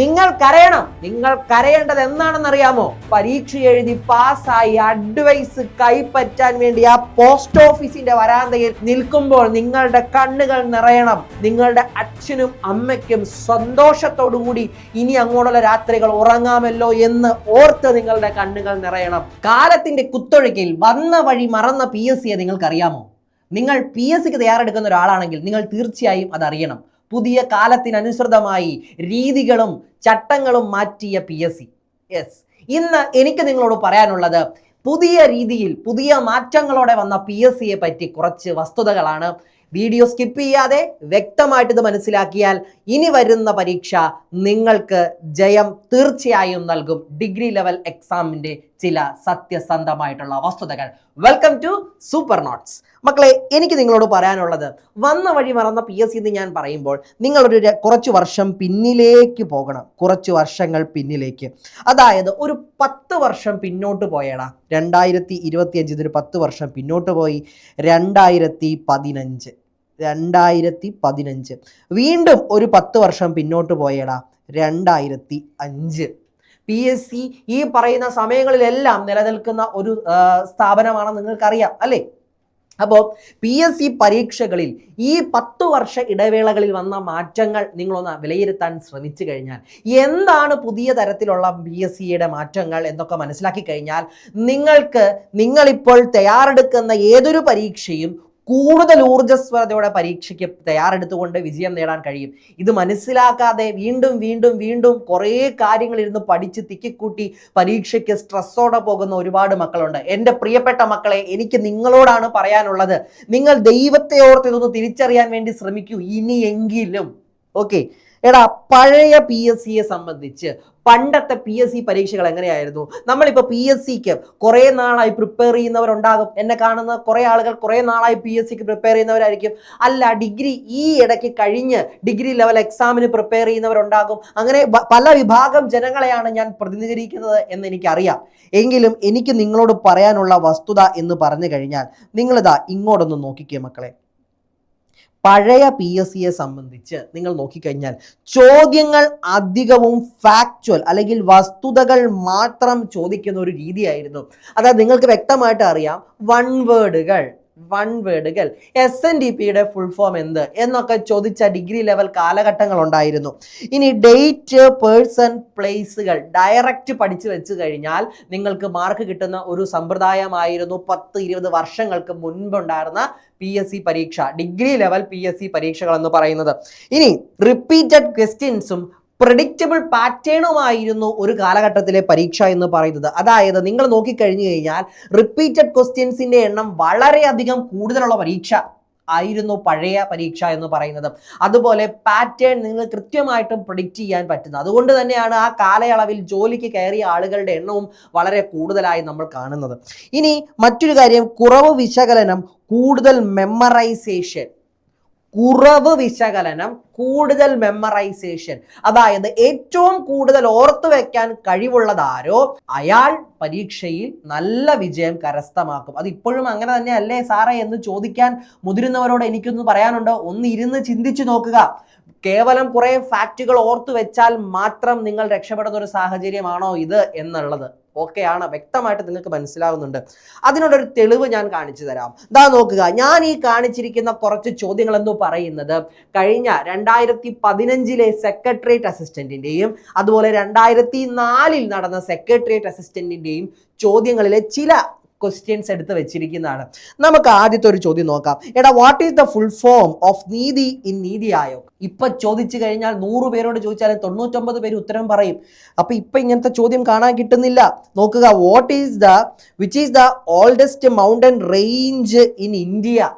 നിങ്ങൾ കരയണം നിങ്ങൾ കരയേണ്ടത് എന്താണെന്ന് അറിയാമോ പരീക്ഷ എഴുതി പാസ്സായി അഡ്വൈസ് കൈപ്പറ്റാൻ വേണ്ടി ആ പോസ്റ്റ് ഓഫീസിന്റെ വരാന്തയിൽ നിൽക്കുമ്പോൾ നിങ്ങളുടെ കണ്ണുകൾ നിറയണം. നിങ്ങളുടെ അച്ഛനും അമ്മയ്ക്കും സന്തോഷത്തോടു കൂടി ഇനി അങ്ങോട്ടുള്ള രാത്രികൾ ഉറങ്ങാമല്ലോ എന്ന് ഓർത്ത് നിങ്ങളുടെ കണ്ണുകൾ നിറയണം. കാലത്തിന്റെ കുത്തൊഴുക്കിൽ വന്ന വഴി മറന്ന പി എസ് സിയെ നിങ്ങൾക്കറിയാമോ? നിങ്ങൾ പി എസ് സിക്ക് തയ്യാറെടുക്കുന്ന ഒരാളാണെങ്കിൽ നിങ്ങൾ തീർച്ചയായും അതറിയണം. പുതിയ കാലത്തിനനുസൃതമായി രീതികളും ചട്ടങ്ങളും മാറ്റിയ പി എസ് സി യെസ് ഇന്ന് എനിക്ക് നിങ്ങളോട് പറയാനുള്ളത് പുതിയ രീതിയിൽ പുതിയ മാറ്റങ്ങളോടെ വന്ന പി എസ് സിയെ പറ്റി കുറച്ച് വസ്തുതകളാണ്. വീഡിയോ സ്കിപ്പ് ചെയ്യാതെ വ്യക്തമായിട്ട് ഇത് മനസ്സിലാക്കിയാൽ ഇനി വരുന്ന പരീക്ഷ നിങ്ങൾക്ക് ജയം തീർച്ചയായും നൽകും. ഡിഗ്രി ലെവൽ എക്സാമിന്റെ ചില സത്യസന്ധമായിട്ടുള്ള വസ്തുതകൾ. വെൽക്കം ടു സൂപ്പർ നോട്ട്സ് മക്കളെ എനിക്ക് നിങ്ങളോട് പറയാനുള്ളത് വന്ന വഴി മറന്ന പി എസ് സി എന്ന് ഞാൻ പറയുമ്പോൾ നിങ്ങളൊരു കുറച്ച് വർഷം പിന്നിലേക്ക് പോകണം. കുറച്ച് വർഷങ്ങൾ പിന്നിലേക്ക്. അതായത് ഒരു പത്ത് വർഷം പിന്നോട്ട് പോയടാ. രണ്ടായിരത്തി ഇരുപത്തി അഞ്ചിൽ ഒരു പത്ത് വർഷം പിന്നോട്ട് പോയി. രണ്ടായിരത്തി പതിനഞ്ച് രണ്ടായിരത്തി പതിനഞ്ച് വീണ്ടും ഒരു പത്ത് വർഷം പിന്നോട്ട് പോയടാ. രണ്ടായിരത്തി അഞ്ച് പി എസ് സി ഈ പറയുന്ന സമയങ്ങളിലെല്ലാം നിലനിൽക്കുന്ന ഒരു സ്ഥാപനമാണ് നിങ്ങൾക്കറിയാം അല്ലേ? അപ്പോൾ പി എസ് സി പരീക്ഷകളിൽ ഈ പത്തു വർഷ ഇടവേളകളിൽ വന്ന മാറ്റങ്ങൾ നിങ്ങളൊന്ന് വിലയിരുത്താൻ ശ്രമിച്ചു കഴിഞ്ഞാൽ എന്താണ് പുതിയ തരത്തിലുള്ള പി എസ് സിയുടെ മാറ്റങ്ങൾ എന്നൊക്കെ മനസ്സിലാക്കി കഴിഞ്ഞാൽ നിങ്ങൾക്ക് നിങ്ങളിപ്പോൾ തയ്യാറെടുക്കുന്ന ഏതൊരു പരീക്ഷയും കൂടുതൽ ഊർജസ്വലതയോടെ പരീക്ഷയ്ക്ക് തയ്യാറെടുത്തുകൊണ്ട് വിജയം നേടാൻ കഴിയും. ഇത് മനസ്സിലാക്കാതെ വീണ്ടും വീണ്ടും വീണ്ടും കുറേ കാര്യങ്ങൾ ഇരുന്ന് പഠിച്ച് തിക്കിക്കൂട്ടി പരീക്ഷയ്ക്ക് സ്ട്രെസ്സോടെ പോകുന്ന ഒരുപാട് മക്കളുണ്ട്. എന്റെ പ്രിയപ്പെട്ട മക്കളെ എനിക്ക് നിങ്ങളോടാണ് പറയാനുള്ളത്. നിങ്ങൾ ദൈവത്തെ ഓർത്ത് ഇതൊന്ന് തിരിച്ചറിയാൻ വേണ്ടി ശ്രമിക്കൂ ഇനിയെങ്കിലും. ഓക്കെ? എടാ പഴയ പി എസ് സിയെ സംബന്ധിച്ച് പണ്ടത്തെ പി എസ് സി പരീക്ഷകൾ എങ്ങനെയായിരുന്നു? നമ്മളിപ്പോൾ പി എസ് സിക്ക് കുറേ നാളായി പ്രിപ്പയർ ചെയ്യുന്നവരുണ്ടാകും. എന്നെ കാണുന്ന കുറേ ആളുകൾ കുറേ നാളായി പി എസ് സിക്ക് പ്രിപ്പയർ ചെയ്യുന്നവരായിരിക്കും. അല്ല ഡിഗ്രി ഈ ഇടയ്ക്ക് കഴിഞ്ഞ് ഡിഗ്രി ലെവൽ എക്സാമിന് പ്രിപ്പയർ ചെയ്യുന്നവരുണ്ടാകും. അങ്ങനെ പല വിഭാഗം ജനങ്ങളെയാണ് ഞാൻ പ്രതിനിധീകരിക്കുന്നത് എന്ന് എനിക്കറിയാം എങ്കിലും എനിക്ക് നിങ്ങളോട് പറയാനുള്ള വസ്തുത എന്ന് പറഞ്ഞു കഴിഞ്ഞാൽ നിങ്ങളിതാ ഇങ്ങോട്ടൊന്ന് നോക്കിക്കേ മക്കളെ. പഴയ പി എസ് സിയെ സംബന്ധിച്ച് നിങ്ങൾ നോക്കിക്കഴിഞ്ഞാൽ ചോദ്യങ്ങൾ അധികവും ഫാക്ച്വൽ അല്ലെങ്കിൽ വസ്തുതകൾ മാത്രം ചോദിക്കുന്ന ഒരു രീതിയായിരുന്നു. അതായത് നിങ്ങൾക്ക് വ്യക്തമായിട്ട് അറിയാം വൺ വേർഡുകൾ വൺ വേർഡുകൾ എസ് എൻ ഡി പിയുടെ ഫുൾ ഫോം എന്ത്? എന്നൊക്കെ ചോദിച്ച ഡിഗ്രി ലെവൽ കാലഘട്ടങ്ങൾ ഉണ്ടായിരുന്നു. ഇനി ഡേറ്റ് പേഴ്സൺ പ്ലേസുകൾ ഡയറക്റ്റ് പഠിച്ചു വെച്ച് കഴിഞ്ഞാൽ നിങ്ങൾക്ക് മാർക്ക് കിട്ടുന്ന ഒരു സമ്പ്രദായമായിരുന്നു പത്ത് ഇരുപത് വർഷങ്ങൾക്ക് മുൻപുണ്ടായിരുന്ന പി എസ് സി പരീക്ഷ. Degree level P S C പരീക്ഷകൾ എന്ന് പറയുന്നത്. ഇനി റിപ്പീറ്റഡ് ക്വസ്റ്റ്യൻസും പ്രഡിക്റ്റബിൾ പാറ്റേണുമായിരുന്നു ഒരു കാലഘട്ടത്തിലെ പരീക്ഷ എന്ന് പറയുന്നത്. അതായത് നിങ്ങൾ നോക്കിക്കഴിഞ്ഞു കഴിഞ്ഞാൽ റിപ്പീറ്റഡ് ക്വസ്റ്റ്യൻസിന്റെ എണ്ണം വളരെയധികം കൂടുതലുള്ള പരീക്ഷ ആയിരുന്നു പഴയ പരീക്ഷ എന്ന് പറയുന്നത്. അതുപോലെ പാറ്റേൺ നിങ്ങൾ കൃത്യമായിട്ടും പ്രഡിക്റ്റ് ചെയ്യാൻ പറ്റുന്നത് അതുകൊണ്ട് തന്നെയാണ് ആ കാലയളവിൽ ജോലിക്ക് കയറിയ ആളുകളുടെ എണ്ണവും വളരെ കൂടുതലായി നമ്മൾ കാണുന്നത്. ഇനി മറ്റൊരു കാര്യം കുറവ് വിശകലനം കൂടുതൽ മെമ്മറൈസേഷൻ കുറവ് വിശകലനം കൂടുതൽ മെമ്മറൈസേഷൻ അതായത് ഏറ്റവും കൂടുതൽ ഓർത്തു വെക്കാൻ കഴിവുള്ളതാരോ അയാൾ പരീക്ഷയിൽ നല്ല വിജയം കരസ്ഥമാക്കും. അത് ഇപ്പോഴും അങ്ങനെ തന്നെ അല്ലേ സാറേ എന്ന് ചോദിക്കാൻ മുതിരുന്നവരോട് എനിക്കൊന്ന് പറയാനുണ്ടോ? ഒന്ന് ഇരുന്ന് ചിന്തിച്ചു നോക്കുക. കേവലം കുറെ ഫാക്റ്റുകൾ ഓർത്തു വെച്ചാൽ മാത്രം നിങ്ങൾ രക്ഷപ്പെടുന്ന ഒരു സാഹചര്യമാണോ ഇത് എന്നുള്ളത്. ഓക്കെ ആണ്. വ്യക്തമായിട്ട് നിങ്ങൾക്ക് മനസ്സിലാവുന്നുണ്ട്. അതിനുള്ളൊരു തെളിവ് ഞാൻ കാണിച്ചു തരാം. ഇതാ നോക്കുക. ഞാൻ ഈ കാണിച്ചിരിക്കുന്ന കുറച്ച് ചോദ്യങ്ങൾ എന്ന് പറയുന്നത്. കഴിഞ്ഞ രണ്ടായിരത്തി പതിനഞ്ചിലെ സെക്രട്ടേറിയറ്റ് അസിസ്റ്റന്റിന്റെയും അതുപോലെ രണ്ടായിരത്തി നാലിൽ നടന്ന സെക്രട്ടേറിയറ്റ് അസിസ്റ്റന്റിന്റെയും ചോദ്യങ്ങളിലെ ചില ക്വസ്റ്റ്യൻസ് എടുത്ത് വെച്ചിരിക്കുന്നതാണ്. നമുക്ക് ആദ്യത്തെ ഒരു ചോദ്യം നോക്കാം. എടാ what is the full form of NITI in NITI Aayog ഇപ്പൊ ചോദിച്ചു കഴിഞ്ഞാൽ നൂറ് പേരോട് ചോദിച്ചാൽ തൊണ്ണൂറ്റൊമ്പത് പേര് ഉത്തരം പറയും. അപ്പൊ ഇപ്പൊ ഇങ്ങനത്തെ ചോദ്യം കാണാൻ കിട്ടുന്നില്ല. നോക്കുക what is the which is the oldest mountain range in India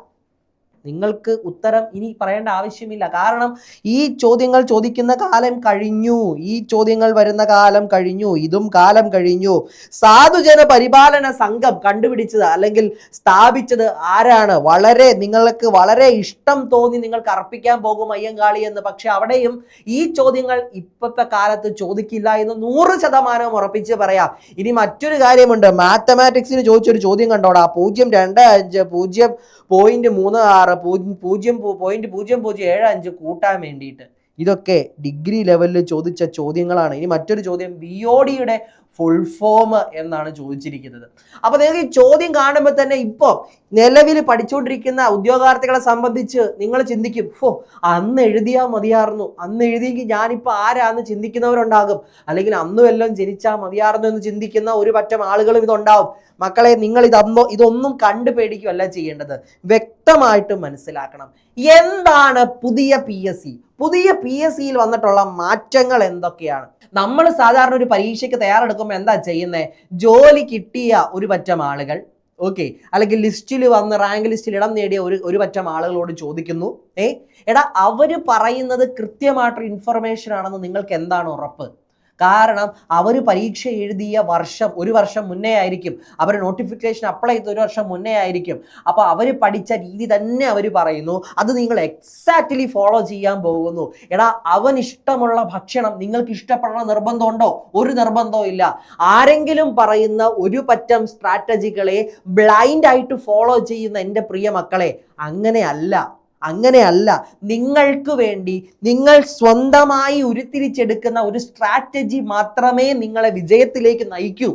നിങ്ങൾക്ക് ഉത്തരം ഇനി പറയേണ്ട ആവശ്യമില്ല. കാരണം ഈ ചോദ്യങ്ങൾ ചോദിക്കുന്ന കാലം കഴിഞ്ഞു. ഈ ചോദ്യങ്ങൾ വരുന്ന കാലം കഴിഞ്ഞു. ഇതും കാലം കഴിഞ്ഞു. സാധുജന പരിപാലന സംഘം കണ്ടുപിടിച്ചത് അല്ലെങ്കിൽ സ്ഥാപിച്ചത് ആരാണ്? വളരെ നിങ്ങൾക്ക് വളരെ ഇഷ്ടം തോന്നി നിങ്ങൾക്ക് അർപ്പിക്കാൻ പോകും അയ്യങ്കാളി എന്ന്. പക്ഷെ അവിടെയും ഈ ചോദ്യങ്ങൾ ഇപ്പോഴത്തെ കാലത്ത് ചോദിക്കില്ല എന്ന് നൂറ് ശതമാനം ഉറപ്പിച്ച് പറയാം. ഇനി മറ്റൊരു കാര്യമുണ്ട്. മാത്തമാറ്റിക്സിന് ചോദിച്ചൊരു ചോദ്യം കണ്ടോടാ. പൂജ്യം രണ്ട് അഞ്ച് പൂജ്യം പോയിന്റ് മൂന്ന് ആറ് പൂജ്യം പൂജ്യം പോയിന്റ് പൂജ്യം പൂജ്യം ഏഴ് അഞ്ച് കൂട്ടാൻ വേണ്ടിയിട്ട്. ഇതൊക്കെ ഡിഗ്രി ലെവലിൽ ചോദിച്ച ചോദ്യങ്ങളാണ്. ഇനി മറ്റൊരു ചോദ്യം ബി ഒ ഡിയുടെ ഫുൾ ഫോം എന്നാണ് ചോദിച്ചിരിക്കുന്നത്. അപ്പോൾ നിങ്ങൾക്ക് ഈ ചോദ്യം കാണുമ്പോൾ തന്നെ ഇപ്പോൾ നിലവിൽ പഠിച്ചുകൊണ്ടിരിക്കുന്ന ഉദ്യോഗാർത്ഥികളെ സംബന്ധിച്ച് നിങ്ങൾ ചിന്തിക്കും ഓ അന്ന് എഴുതിയാൽ മതിയായിരുന്നു അന്ന് എഴുതിയെങ്കിൽ ഞാനിപ്പോൾ ആരാന്ന് ചിന്തിക്കുന്നവരുണ്ടാകും. അല്ലെങ്കിൽ അന്ന് വല്ലതും ജനിച്ചാൽ മതിയായിരുന്നു എന്ന് ചിന്തിക്കുന്ന ഒരു പറ്റം ആളുകളും ഇതുണ്ടാവും. മക്കളെ നിങ്ങൾ ഇതന്നോ ഇതൊന്നും കണ്ടു പേടിക്കുകയല്ല ചെയ്യേണ്ടത്. വ്യക്തമായിട്ട് മനസ്സിലാക്കണം. എന്താണ് പുതിയ പി എസ് സി പുതിയ പി എസ് സിയിൽ വന്നിട്ടുള്ള മാറ്റങ്ങൾ എന്തൊക്കെയാണ്? നമ്മൾ സാധാരണ ഒരു പരീക്ഷയ്ക്ക് തയ്യാറെടുക്കുമ്പോൾ എന്താ ചെയ്യുന്നത് ജോലി കിട്ടിയ ഒരു പറ്റം ആളുകൾ. ഓക്കെ. അല്ലെങ്കിൽ ലിസ്റ്റിൽ വന്ന് റാങ്ക് ലിസ്റ്റിൽ ഇടം നേടിയ ഒരു ഒരു പറ്റം ആളുകളോട് ചോദിക്കുന്നു. ഏ? എടാ അവർ പറയുന്നത് കൃത്യമായിട്ടൊരു ഇൻഫർമേഷൻ ആണെന്ന് നിങ്ങൾക്ക് എന്താണ് ഉറപ്പ്? കാരണം അവർ പരീക്ഷ എഴുതിയ വർഷം ഒരു വർഷം മുന്നേ ആയിരിക്കും. അവർ നോട്ടിഫിക്കേഷൻ അപ്ലൈ ചെയ്ത ഒരു വർഷം മുന്നേ ആയിരിക്കും. അപ്പോൾ അവർ പഠിച്ച രീതി തന്നെ അവർ പറയുന്നു അത് നിങ്ങൾ എക്സാക്ട്ലി ഫോളോ ചെയ്യാൻ പോകുന്നു. എടാ അവൻ ഇഷ്ടമുള്ള ഭക്ഷണം നിങ്ങൾക്ക് ഇഷ്ടപ്പെടണ നിർബന്ധമുണ്ടോ? ഒരു നിർബന്ധവും ഇല്ല. ആരെങ്കിലും പറയുന്ന ഒരു പറ്റം സ്ട്രാറ്റജികളെ ബ്ലൈൻഡ് ആയിട്ട് ഫോളോ ചെയ്യുന്ന എന്റെ പ്രിയ മക്കളെ അങ്ങനെയല്ല അങ്ങനെയല്ല നിങ്ങൾക്ക് വേണ്ടി നിങ്ങൾ സ്വന്തമായി ഉരുത്തിരിച്ചെടുക്കുന്ന ഒരു സ്ട്രാറ്റജി മാത്രമേ നിങ്ങളെ വിജയത്തിലേക്ക് നയിക്കൂ.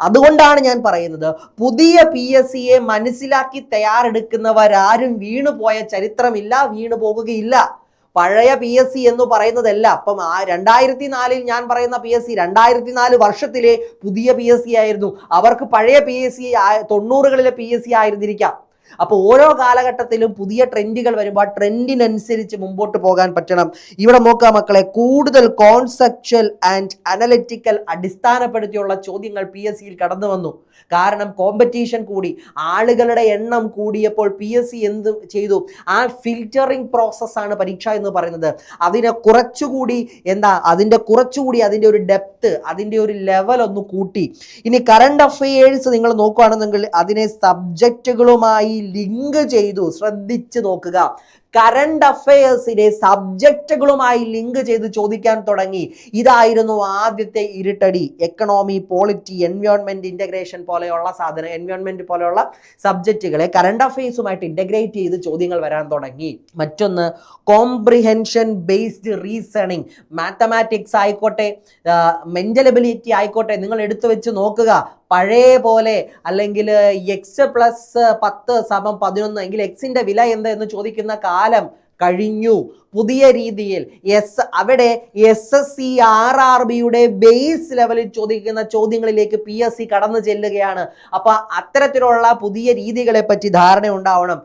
അതുകൊണ്ടാണ് ഞാൻ പറയുന്നത് പുതിയ പി എസ് സിയെ മനസ്സിലാക്കി തയ്യാറെടുക്കുന്നവരാരും വീണുപോയ ചരിത്രമില്ല വീണു പോകുകയില്ല പഴയ പി എസ് സി എന്ന് പറയുന്നതല്ല അപ്പം ആ രണ്ടായിരത്തി നാലിൽ ഞാൻ പറയുന്ന പി എസ് സി രണ്ടായിരത്തി നാല് വർഷത്തിലെ പുതിയ പി എസ് സി ആയിരുന്നു. അവർക്ക് പഴയ പി എസ് സി തൊണ്ണൂറുകളിലെ പി എസ് സി ആയിരുന്നിരിക്കാം. അപ്പോൾ ഓരോ കാലഘട്ടത്തിലും പുതിയ ട്രെൻഡുകൾ വരുമ്പോൾ ആ ട്രെൻഡിനനുസരിച്ച് മുമ്പോട്ട് പോകാൻ പറ്റണം. ഇവിടെ നോക്കുക മക്കളെ കൂടുതൽ കോൺസെപ്ച്വൽ ആൻഡ് അനലിറ്റിക്കൽ അടിസ്ഥാനപ്പെടുത്തിയുള്ള ചോദ്യങ്ങൾ പി എസ് സിയിൽ കടന്നു വന്നു. കാരണം കോമ്പറ്റീഷൻ കൂടി ആളുകളുടെ എണ്ണം കൂടിയപ്പോൾ പി എസ് സി എന്ത് ചെയ്തു? ആ ഫിൽറ്ററിംഗ് പ്രോസസ്സാണ് പരീക്ഷ എന്ന് പറയുന്നത്. അതിനെ കുറച്ചുകൂടി എന്താ അതിന്റെ കുറച്ചുകൂടി അതിന്റെ ഒരു ഡെപ്ത് അതിന്റെ ഒരു ലെവൽ ഒന്ന് കൂട്ടി. ഇനി കറണ്ട് അഫയേഴ്സ് നിങ്ങൾ നോക്കുകയാണെന്നെങ്കിൽ അതിനെ സബ്ജക്റ്റുകളുമായി ലിങ്ക് ചെയ്തു. ശ്രദ്ധിച്ച് നോക്കുക. കറണ്ട് അഫയേഴ്സിനെ സബ്ജക്റ്റുകളുമായി ലിങ്ക് ചെയ്ത് ചോദിക്കാൻ തുടങ്ങി. ഇതായിരുന്നു ആദ്യത്തെ ഇരുട്ടടി. എക്കണോമി പോളിറ്റി എൻവയോൺമെന്റ് ഇന്റഗ്രേഷൻ പോലെയുള്ള സാധനം എൻവയോൺമെന്റ് പോലെയുള്ള സബ്ജക്റ്റുകളെ കറണ്ട് അഫയേഴ്സുമായിട്ട് ഇന്റഗ്രേറ്റ് ചെയ്ത് ചോദ്യങ്ങൾ വരാൻ തുടങ്ങി. മറ്റൊന്ന് കോംപ്രിഹെൻഷൻ ബേസ്ഡ് റീസണിങ് മാത്തമാറ്റിക്സ് ആയിക്കോട്ടെ മെന്റൽ എബിലിറ്റി ആയിക്കോട്ടെ നിങ്ങൾ എടുത്തു വെച്ച് നോക്കുക. പഴയ പോലെ അല്ലെങ്കിൽ എക്സ് പ്ലസ് പത്ത് സമം പതിനൊന്ന് എങ്കിൽ എക്സിന്റെ വില എന്ത് എന്ന് ചോദിക്കുന്ന കാലം കഴിഞ്ഞു. പുതിയ രീതിയിൽ എസ് അവിടെ S S C R R ബിയുടെ ബേസ് ലെവലിൽ ചോദിക്കുന്ന ചോദ്യങ്ങളിലേക്ക് പി എസ് സി കടന്നു ചെല്ലുകയാണ്. അപ്പൊ അത്തരത്തിലുള്ള പുതിയ രീതികളെ പറ്റി ധാരണ ഉണ്ടാവണം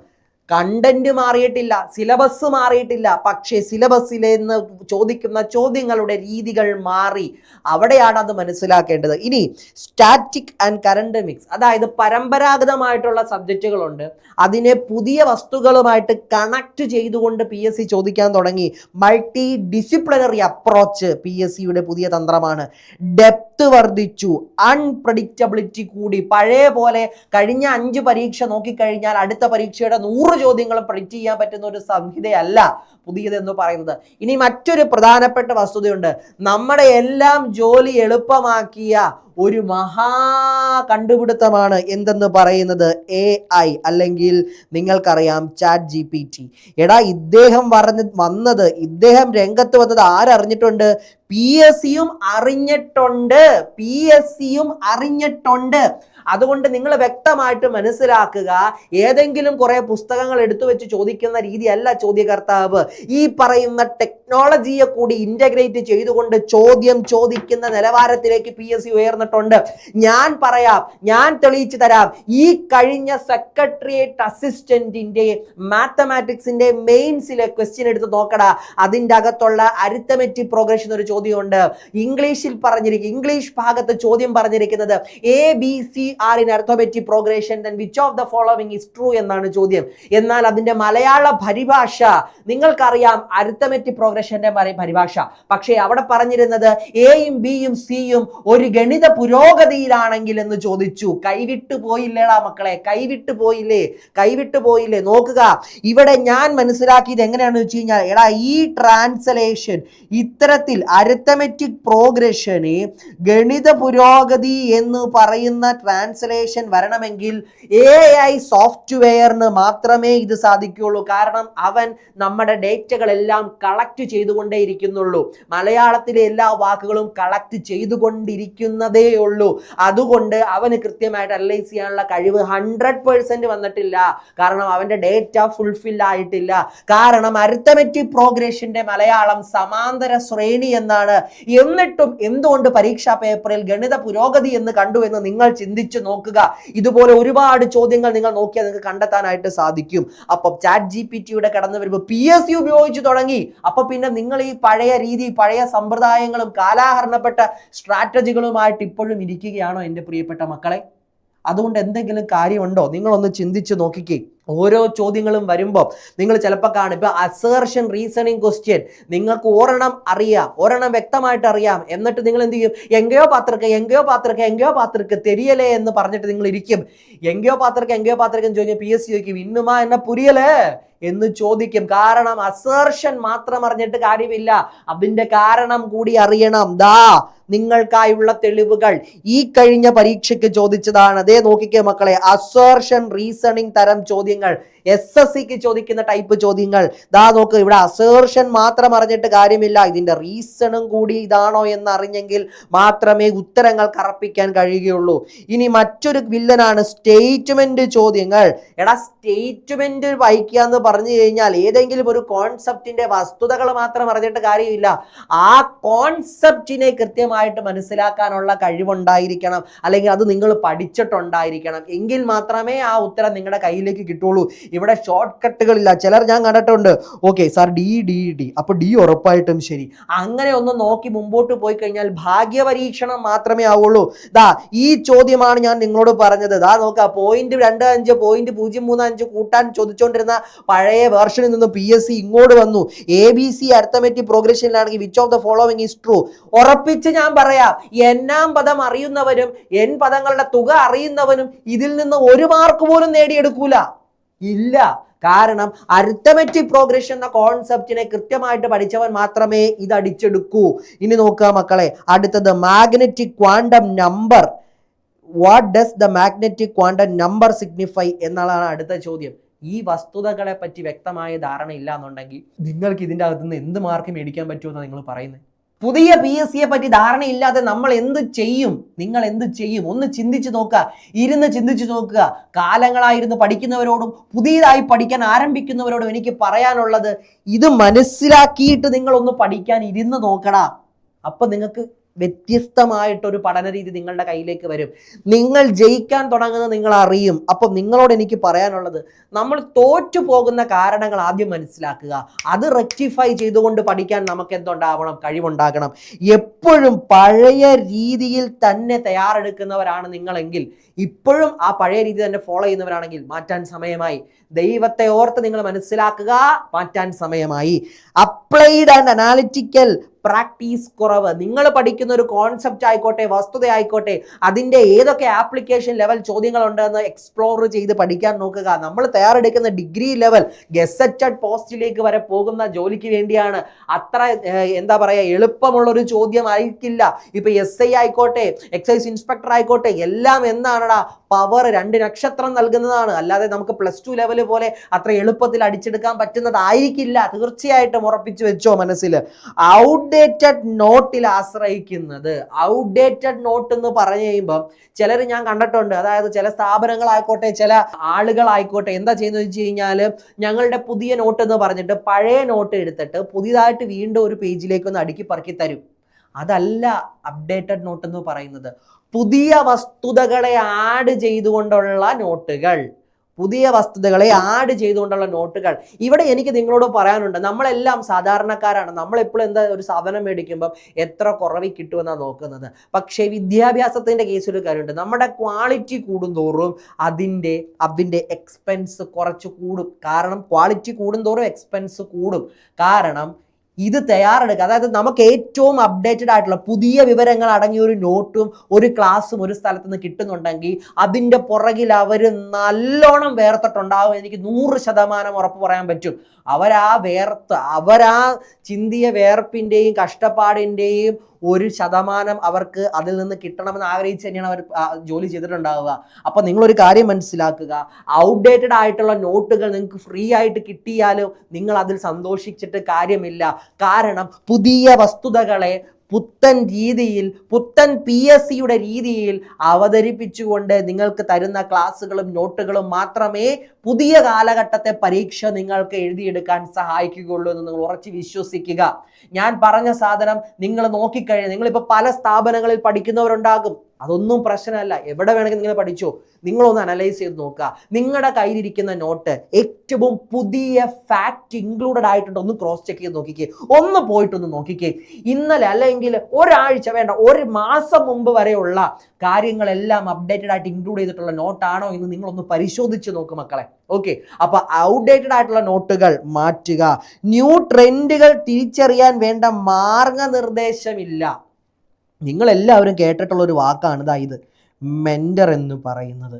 കണ്ടന്റ് മാറിയിട്ടില്ല സിലബസ് മാറിയിട്ടില്ല. പക്ഷേ സിലബസിൽ നിന്ന് ചോദിക്കുന്ന ചോദ്യങ്ങളുടെ രീതികൾ മാറി. അവിടെയാണ് അത് മനസ്സിലാക്കേണ്ടത്. ഇനി സ്റ്റാറ്റിക് ആൻഡ് കറണ്ട് മിക്സ് അതായത് പരമ്പരാഗതമായിട്ടുള്ള സബ്ജക്റ്റുകളുണ്ട് അതിനെ പുതിയ വസ്തുക്കളുമായിട്ട് കണക്ട് ചെയ്തുകൊണ്ട് പി എസ് സി ചോദിക്കാൻ തുടങ്ങി. Multi disciplinary approach P S സിയുടെ പുതിയ തന്ത്രമാണ്. ഡെപ്ത് വർദ്ധിച്ചു. അൺപ്രഡിക്റ്റബിലിറ്റി കൂടി. പഴയ പോലെ കഴിഞ്ഞ അഞ്ച് പരീക്ഷ നോക്കിക്കഴിഞ്ഞാൽ അടുത്ത പരീക്ഷയുടെ നൂറ് ചോദ്യങ്ങളും പ്രിഡിക്റ്റ് ചെയ്യാൻ പറ്റുന്ന ഒരു സംഹിതയല്ല പുതിയതെന്ന് പറയുന്നത്. ഇനി മറ്റൊരു പ്രധാനപ്പെട്ട വസ്തുതയുണ്ട്. നമ്മുടെ എല്ലാം ജോലി എളുപ്പമാക്കിയ ഒരു മഹാ കണ്ടുപിടുത്തമാണ് എന്തെന്ന് പറയുന്നത് എ ഐ അല്ലെങ്കിൽ നിങ്ങൾക്കറിയാം ചാറ്റ് ജി പി ടി എടാ ഇദ്ദേഹം പറഞ്ഞ് വന്നത് ഇദ്ദേഹം രംഗത്ത് വന്നത് ആരറിഞ്ഞിട്ടുണ്ട്? പി എസ് സിയും അറിഞ്ഞിട്ടുണ്ട്. പി എസ് സിയും അറിഞ്ഞിട്ടുണ്ട്. അതുകൊണ്ട് നിങ്ങൾ വ്യക്തമായിട്ട് മനസ്സിലാക്കുക. ഏതെങ്കിലും കുറെ പുസ്തകങ്ങൾ എടുത്തു വെച്ച് ചോദിക്കുന്ന രീതിയല്ല ചോദ്യകർത്താവ്. ഈ പറയുന്ന ടെക്നോളജിയെ കൂടി ഇന്റഗ്രേറ്റ് ചെയ്തുകൊണ്ട് ചോദ്യം ചോദിക്കുന്ന നിലവാരത്തിലേക്ക് പി എസ് സി ഉയർന്നിട്ടുണ്ട്. ഞാൻ പറയാം ഞാൻ തെളിയിച്ചു തരാം. ഈ കഴിഞ്ഞ സെക്രട്ടറിയേറ്റ് അസിസ്റ്റന്റിന്റെ മാത്തമാറ്റിക്സിന്റെ മെയിൻസിലെ ക്വസ്റ്റ്യൻ എടുത്ത് നോക്കടാ. അതിന്റെ അകത്തുള്ള അരിത്തമെറ്റിക് പ്രോഗ്രഷൻ ഒരു ചോദ്യമുണ്ട്. ഇംഗ്ലീഷിൽ പറഞ്ഞിരിക്കും ഇംഗ്ലീഷ് ഭാഗത്ത് ചോദ്യം പറഞ്ഞിരിക്കുന്നത് A B C are in arithmetic progression which of the following is true എന്നാണ് ചോദ്യം. എന്നാൽ അതിന്റെ മലയാള പരിഭാഷ നിങ്ങൾക്കറിയാം. അരിത്തമെറ്റിക് പ്രോഗ്രഷന്റെ പരിഭാഷ. പക്ഷേ അവിടെ പറഞ്ഞിരുന്നത് എയും ബിയും സിയും ഒരു ഗണിത പുരോഗതിയിലാണെങ്കിൽ എന്ന് ചോദിച്ചു. കൈവിട്ടു പോയില്ലേടാ മക്കളെ കൈവിട്ടു പോയില്ലേ കൈവിട്ടു പോയില്ലേ. നോക്കുക ഇവിടെ ഞാൻ മനസ്സിലാക്കിയത് എങ്ങനെയാണെന്ന് വെച്ച് കഴിഞ്ഞാൽ എടാ ഈ ട്രാൻസ്ലേഷൻ ഇത്തരത്തിൽ അരിത്തമെറ്റിക് പ്രോഗ്രഷന് ഗണിത പുരോഗതി എന്ന് പറയുന്ന ട്രാൻസ്ലേഷൻ വരണമെങ്കിൽ എ ഐ സോഫ്റ്റ്വെയറിന് മാത്രമേ ഇത് സാധിക്കുകയുള്ളൂ. കാരണം അവൻ നമ്മുടെ ഡേറ്റകളെല്ലാം കളക്ട് ചെയ്തുകൊണ്ടേയിരിക്കുന്നുള്ളൂ. മലയാളത്തിലെ എല്ലാ വാക്കുകളും കളക്ട് ചെയ്തുകൊണ്ടിരിക്കുന്നതേ ഉള്ളൂ. അതുകൊണ്ട് അവന് കൃത്യമായിട്ട് അനലൈസ് ചെയ്യാനുള്ള കഴിവ് ഹൺഡ്രഡ് പേഴ്സെന്റ് വന്നിട്ടില്ല. കാരണം അവന്റെ ഡേറ്റ ഫുൾഫിൽ ആയിട്ടില്ല. കാരണം അരിത്തമെറ്റിക് പ്രോഗ്രഷന്റെ മലയാളം സമാന്തര ശ്രേണി എന്നാണ് എന്നിട്ടും എന്തുകൊണ്ട് പരീക്ഷാ പേപ്പറിൽ ഗണിത പുരോഗതി എന്ന് കണ്ടു എന്ന് നിങ്ങൾ ചിന്തിച്ചു നോക്കുക. ഇതുപോലെ ഒരുപാട് ചോദ്യങ്ങൾ നിങ്ങൾ നോക്കിയാൽ നിങ്ങൾക്ക് കണ്ടെത്താനായിട്ട് സാധിക്കും. അപ്പം ചാറ്റ് ജി പി ടിയുടെ കടന്നു വരുമ്പോൾ പി എസ് സി ഉപയോഗിച്ച് തുടങ്ങി. അപ്പൊ പിന്നെ നിങ്ങൾ ഈ പഴയ രീതി പഴയ സമ്പ്രദായങ്ങളും കാലാഹരണപ്പെട്ട സ്ട്രാറ്റജികളുമായിട്ട് ഇപ്പോഴും ഇരിക്കുകയാണോ എന്റെ പ്രിയപ്പെട്ട മക്കളെ? അതുകൊണ്ട് എന്തെങ്കിലും കാര്യമുണ്ടോ? നിങ്ങളൊന്ന് ചിന്തിച്ച് നോക്കിക്കേ. ഓരോ ചോദ്യങ്ങളും വരുമ്പോൾ നിങ്ങൾ ചിലപ്പോൾ കാണും. ഇപ്പോൾ അസേർഷൻ റീസണിങ് ക്വസ്റ്റ്യൻ നിങ്ങൾക്ക് ഒരെണ്ണം അറിയാം ഒരെണ്ണം വ്യക്തമായിട്ട് അറിയാം. എന്നിട്ട് നിങ്ങൾ എന്ത് ചെയ്യും? എങ്കയോ പാത്രക്ക് എങ്കയോ പാത്രക്ക് എങ്കയോ പാത്രക്ക് തെരിയലേ എന്ന് പറഞ്ഞിട്ട് നിങ്ങൾ ഇരിക്കും. എങ്കയോ പാത്രക്ക് എങ്കയോ പാത്രക്ക് എന്ന് ചോദിച്ചാൽ പി എസ് സി ചോദിക്കും ഇന്നുമാ എന്നെ പുരിയലേ എന്ന് ചോദിക്കും. കാരണം അസേർഷൻ മാത്രം അറിഞ്ഞിട്ട് കാര്യമില്ല. അതിന്റെ കാരണം കൂടി അറിയണം. ദാ നിങ്ങൾക്കായുള്ള തെളിവുകൾ ഈ കഴിഞ്ഞ പരീക്ഷയ്ക്ക് ചോദിച്ചതാണ്. അതേ നോക്കിക്കേ മക്കളെ അസേർഷൻ റീസണിങ് തരം ചോദ്യങ്ങൾ എസ് എസ് സിക്ക് ചോദിക്കുന്ന ടൈപ്പ് ചോദ്യങ്ങൾ. ദാ നോക്ക് ഇവിടെ അസേർഷൻ മാത്രം അറിഞ്ഞിട്ട് കാര്യമില്ല. ഇതിന്റെ റീസണും കൂടി ഇതാണോ എന്ന് അറിഞ്ഞെങ്കിൽ മാത്രമേ ഉത്തരങ്ങൾ കറപ്പിക്കാൻ കഴിയുകയുള്ളൂ. ഇനി മറ്റൊരു വില്ലനാണ് സ്റ്റേറ്റ്മെന്റ് ചോദ്യങ്ങൾ. എടാ സ്റ്റേറ്റ്മെന്റ് വായിക്കുക എന്ന് പറഞ്ഞു കഴിഞ്ഞാൽ ഏതെങ്കിലും ഒരു കോൺസെപ്റ്റിന്റെ വസ്തുതകൾ മാത്രം അറിഞ്ഞിട്ട് കാര്യമില്ല. ആ കോൺസെപ്റ്റിനെ കൃത്യമായിട്ട് മനസ്സിലാക്കാനുള്ള കഴിവുണ്ടായിരിക്കണം. അല്ലെങ്കിൽ അത് നിങ്ങൾ പഠിച്ചിട്ടുണ്ടായിരിക്കണം. എങ്കിൽ മാത്രമേ ആ ഉത്തരം നിങ്ങളുടെ കയ്യിലേക്ക് കിട്ടുള്ളൂ ഇവിടെ ഷോർട്ട് കട്ടുകളില്ല ചിലർ ഞാൻ കണ്ടിട്ടുണ്ട്. Okay sir D D D അപ്പൊ ഡി ഉറപ്പായിട്ടും ശരി. അങ്ങനെ ഒന്ന് നോക്കി മുമ്പോട്ട് പോയി കഴിഞ്ഞാൽ ഭാഗ്യപരീക്ഷണം മാത്രമേ ആവുള്ളൂ. ദാ ഈ ചോദ്യമാണ് ഞാൻ നിങ്ങളോട് പറഞ്ഞത്. ദാ നോക്കുക പോയിന്റ് രണ്ട് അഞ്ച് പോയിന്റ് പൂജ്യം മൂന്ന് അഞ്ച് കൂട്ടാൻ ചോദിച്ചുകൊണ്ടിരുന്ന പഴയ വേർഷനിൽ നിന്ന് പി എസ് സി ഇങ്ങോട്ട് വന്നു. A B C arithmetic പ്രോഗ്രഷനിലാണെങ്കിൽ which of the following is true ഉറപ്പിച്ച് ഞാൻ പറയാം. എന്നാം പദം അറിയുന്നവരും എൻ പദങ്ങളുടെ തുക അറിയുന്നവനും ഇതിൽ നിന്ന് ഒരു മാർക്ക് പോലും നേടിയെടുക്കൂല. ഇല്ല. കാരണം അരിത്തമെറ്റിക് പ്രോഗ്രഷൻ എന്ന കോൺസെപ്റ്റിനെ കൃത്യമായിട്ട് പഠിച്ചവൻ മാത്രമേ ഇത് അടിച്ചെടുക്കൂ. ഇനി നോക്കുക മക്കളെ അടുത്തത് magnetic quantum number what does the magnetic quantum number signify എന്നുള്ളതാണ് അടുത്ത ചോദ്യം. ഈ വസ്തുതകളെ പറ്റി വ്യക്തമായ ധാരണ ഇല്ല എന്നുണ്ടെങ്കിൽ നിങ്ങൾക്ക് ഇതിന്റെ അകത്തുനിന്ന് എന്ത് മാർക്ക് മേടിക്കാൻ പറ്റുമെന്നാണ് നിങ്ങൾ പറയുന്നത്. പുതിയ പി എസ് സിയെ പറ്റി ധാരണയില്ലാതെ നമ്മൾ എന്ത് ചെയ്യും? നിങ്ങൾ എന്ത് ചെയ്യും? ഒന്ന് ചിന്തിച്ചു നോക്കുക. ഇരുന്ന് ചിന്തിച്ചു നോക്കുക. കാലങ്ങളായിരുന്നു പഠിക്കുന്നവരോടും പുതിയതായി പഠിക്കാൻ ആരംഭിക്കുന്നവരോടും എനിക്ക് പറയാനുള്ളത് ഇത് മനസ്സിലാക്കിയിട്ട് നിങ്ങൾ ഒന്ന് പഠിക്കാൻ ഇരുന്ന് നോക്കടാ. അപ്പൊ നിങ്ങൾക്ക് വ്യത്യസ്തമായിട്ടൊരു പഠന രീതി നിങ്ങളുടെ കയ്യിലേക്ക് വരും. നിങ്ങൾ ജയിക്കാൻ തുടങ്ങുന്നത് നിങ്ങൾ അറിയും. അപ്പം നിങ്ങളോട് എനിക്ക് പറയാനുള്ളത് നമ്മൾ തോറ്റു പോകുന്ന കാരണങ്ങൾ ആദ്യം മനസ്സിലാക്കുക. അത് റെക്ടിഫൈ ചെയ്തുകൊണ്ട് പഠിക്കാൻ നമുക്ക് എന്തുണ്ടാവണം? കഴിവുണ്ടാകണം. എപ്പോഴും പഴയ രീതിയിൽ തന്നെ തയ്യാറെടുക്കുന്നവരാണ് നിങ്ങളെങ്കിൽ ഇപ്പോഴും ആ പഴയ രീതി തന്നെ ഫോളോ ചെയ്യുന്നവരാണെങ്കിൽ മാറ്റാൻ സമയമായി. ദൈവത്തെ ഓർത്ത് നിങ്ങൾ മനസ്സിലാക്കുക മാറ്റാൻ സമയമായി. അപ്ലൈഡ് ആൻഡ് അനാലിറ്റിക്കൽ പ്രാക്ടീസ് കുറവ്. നിങ്ങൾ പഠിക്കുന്ന ഒരു കോൺസെപ്റ്റ് ആയിക്കോട്ടെ വസ്തുത ആയിക്കോട്ടെ അതിന്റെ ഏതൊക്കെ ആപ്ലിക്കേഷൻ ലെവൽ ചോദ്യങ്ങളുണ്ടെന്ന് എക്സ്പ്ലോർ ചെയ്ത് പഠിക്കാൻ നോക്കുക. നമ്മൾ തയ്യാറെടുക്കുന്ന ഡിഗ്രി ലെവൽ ഗസറ്റഡ് പോസ്റ്റിലേക്ക് വരെ പോകുന്ന ജോലിക്ക് വേണ്ടിയാണ്. അത്ര എന്താ പറയുക എളുപ്പമുള്ള ഒരു ചോദ്യം ആയിരിക്കില്ല ഇപ്പൊ എസ് ഐ ആയിക്കോട്ടെ എക്സൈസ് ഇൻസ്പെക്ടർ ആയിക്കോട്ടെ എല്ലാം എന്നാണടാ പവർ രണ്ട് നക്ഷത്രം നൽകുന്നതാണ്. അല്ലാതെ നമുക്ക് പ്ലസ് ടു ലെവൽ പോലെ അത്ര എളുപ്പത്തിൽ അടിച്ചെടുക്കാൻ പറ്റുന്നതായിരിക്കില്ല. തീർച്ചയായിട്ടും ഉറപ്പിച്ചു വെച്ചോ മനസ്സിൽ ഔട്ട്ഡേറ്റഡ് നോട്ടിൽ ആശ്രയിക്കുന്നത്. ഔട്ട്ഡേറ്റഡ് നോട്ട് എന്ന് പറഞ്ഞു കഴിയുമ്പോൾ ചിലർ ഞാൻ കണ്ടിട്ടുണ്ട്. അതായത് ചില സ്ഥാപനങ്ങളായിക്കോട്ടെ ചില ആളുകളായിക്കോട്ടെ എന്താ ചെയ്യുന്നത് വെച്ച് കഴിഞ്ഞാൽ ഞങ്ങളുടെ പുതിയ നോട്ട് എന്ന് പറഞ്ഞിട്ട് പഴയ നോട്ട് എടുത്തിട്ട് പുതിയതായിട്ട് വീണ്ടും ഒരു പേജിലേക്ക് ഒന്ന് അടുക്കി പറക്കി തരും. അതല്ല അപ്ഡേറ്റഡ് നോട്ട് എന്ന് പറയുന്നത്. പുതിയ വസ്തുതകളെ ആഡ് ചെയ്തുകൊണ്ടുള്ള നോട്ടുകൾ പുതിയ വസ്തുതകളെ ആഡ് ചെയ്തുകൊണ്ടുള്ള നോട്ടുകൾ. ഇവിടെ എനിക്ക് നിങ്ങളോട് പറയാനുണ്ട് നമ്മളെല്ലാം സാധാരണക്കാരാണ്. നമ്മളെപ്പോഴും എന്താ ഒരു സാധനം മേടിക്കുമ്പോൾ എത്ര കുറവിൽ കിട്ടുമെന്നാണ് നോക്കുന്നത്. പക്ഷേ വിദ്യാഭ്യാസത്തിന്റെ കേസിൽ കാര്യമുണ്ട്. നമ്മുടെ ക്വാളിറ്റി കൂടുന്തോറും അതിന്റെ അതിന്റെ എക്സ്പെൻസ് കുറച്ച് കൂടും. കാരണം ക്വാളിറ്റി കൂടുന്തോറും എക്സ്പെൻസ് കൂടും. കാരണം ഇത് തയ്യാറെടുക്കുക. അതായത് നമുക്ക് ഏറ്റവും അപ്ഡേറ്റഡ് ആയിട്ടുള്ള പുതിയ വിവരങ്ങൾ അടങ്ങിയ ഒരു നോട്ടും ഒരു ക്ലാസ്സും ഒരു സ്ഥലത്ത് നിന്ന് കിട്ടുന്നുണ്ടെങ്കിൽ അതിന്റെ പുറകിൽ അവർ നല്ലോണം വേർത്തിട്ടുണ്ടാവും എനിക്ക് നൂറ് ശതമാനം ഉറപ്പ് പറയാൻ പറ്റും. അവരാ വേർത്ത് അവരാ ചിന്തിയ വേർപ്പിന്റെയും കഷ്ടപ്പാടിന്റെയും ഒരു ശതമാനം അവർക്ക് അതിൽ നിന്ന് കിട്ടണമെന്ന് ആഗ്രഹിച്ച് തന്നെയാണ് അവർ ജോലി ചെയ്തിട്ടുണ്ടാവുക. അപ്പോൾ നിങ്ങളൊരു കാര്യം മനസ്സിലാക്കുക. ഔട്ട്ഡേറ്റഡ് ആയിട്ടുള്ള നോട്ടുകൾ നിങ്ങൾക്ക് ഫ്രീ ആയിട്ട് കിട്ടിയാലും നിങ്ങൾ അതിൽ സന്തോഷിച്ചിട്ട് കാര്യമില്ല. കാരണം പുതിയ വസ്തുതകളെ പുത്തൻ രീതിയിൽ പുത്തൻ പി എസ് സിയുടെ രീതിയിൽ അവതരിപ്പിച്ചുകൊണ്ട് നിങ്ങൾക്ക് തരുന്ന ക്ലാസ്സുകളും നോട്ടുകളും മാത്രമേ പുതിയ കാലഘട്ടത്തെ പരീക്ഷ നിങ്ങൾക്ക് എഴുതിയെടുക്കാൻ സഹായിക്കുകയുള്ളൂ എന്ന് നിങ്ങൾ ഉറച്ച് വിശ്വസിക്കുക. ഞാൻ പറഞ്ഞ സാധനം നിങ്ങൾ നോക്കിക്കഴിഞ്ഞാൽ നിങ്ങളിപ്പോൾ പല സ്ഥാപനങ്ങളിൽ പഠിക്കുന്നവരുണ്ടാകും. അതൊന്നും പ്രശ്നമല്ല. എവിടെ വേണമെങ്കിൽ നിങ്ങൾ പഠിച്ചോ. നിങ്ങളൊന്ന് അനലൈസ് ചെയ്ത് നോക്കുക. നിങ്ങളുടെ കയ്യിലിരിക്കുന്ന നോട്ട് ഏറ്റവും പുതിയ ഫാക്റ്റ് ഇൻക്ലൂഡഡ് ആയിട്ടുണ്ട്. ഒന്ന് ക്രോസ് ചെക്ക് ചെയ്ത് നോക്കിക്കേ. ഒന്ന് പോയിട്ടൊന്ന് നോക്കിക്കേ. ഇന്നലെ അല്ലെങ്കിൽ ഒരാഴ്ച വേണ്ട ഒരു മാസം മുമ്പ് വരെയുള്ള കാര്യങ്ങളെല്ലാം അപ്ഡേറ്റഡ് ആയിട്ട് ഇൻക്ലൂഡ് ചെയ്തിട്ടുള്ള നോട്ടാണോ എന്ന് നിങ്ങളൊന്ന് പരിശോധിച്ച് നോക്ക് മക്കളെ. ഓക്കെ അപ്പൊ ഔട്ട്ഡേറ്റഡ് ആയിട്ടുള്ള നോട്ടുകൾ മാറ്റുക. ന്യൂ ട്രെൻഡുകൾ തിരിച്ചറിയാൻ വേണ്ട മാർഗനിർദ്ദേശമില്ല. നിങ്ങളെല്ലാവരും കേട്ടിട്ടുള്ള ഒരു വാക്കാണ് ഇതാ ഇത്. മെന്റർ എന്ന് പറയുന്നത്.